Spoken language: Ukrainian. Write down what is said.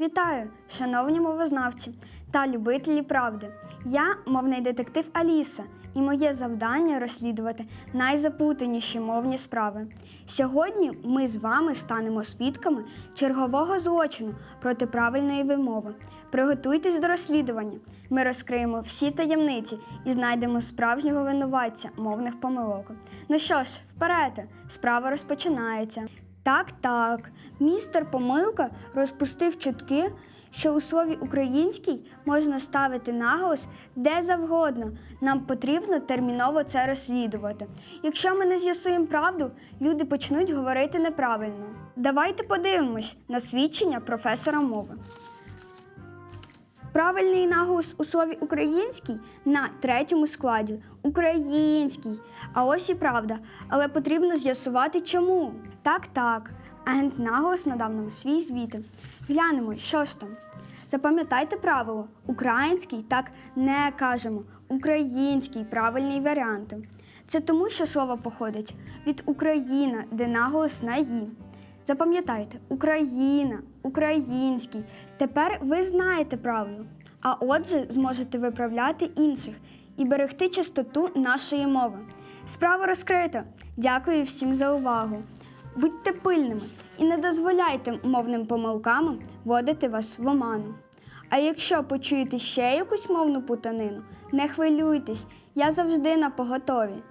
Вітаю, шановні мовознавці та любителі правди. Я мовний детектив Аліса, і моє завдання розслідувати найзапутаніші мовні справи. Сьогодні ми з вами станемо свідками чергового злочину проти правильної вимови. Приготуйтесь до розслідування. Ми розкриємо всі таємниці і знайдемо справжнього винуватця мовних помилок. Ну що ж, вперед, справа розпочинається. Так, так. Містер Помилка розпустив чутки, що у слові український можна ставити наголос де завгодно. Нам потрібно терміново це розслідувати. Якщо ми не з'ясуємо правду, люди почнуть говорити неправильно. Давайте подивимось на свідчення професора мови. Правильний наголос у слові український на третьому складі український. А ось і правда. Але потрібно з'ясувати чому. Так, так. Агент наголос надав нам свій звіт. Глянемо, що ж там. Запам'ятайте правило: український так не кажемо. Український правильний варіант. Це тому, що слово походить від Україна, де наголос на «і». Запам'ятайте, Україна, український. Тепер ви знаєте правило. А отже, зможете виправляти інших і берегти чистоту нашої мови. Справа розкрита. Дякую всім за увагу. Будьте пильними і не дозволяйте мовним помилкам вводити вас в оману. А якщо почуєте ще якусь мовну путанину, не хвилюйтесь, я завжди на поготові.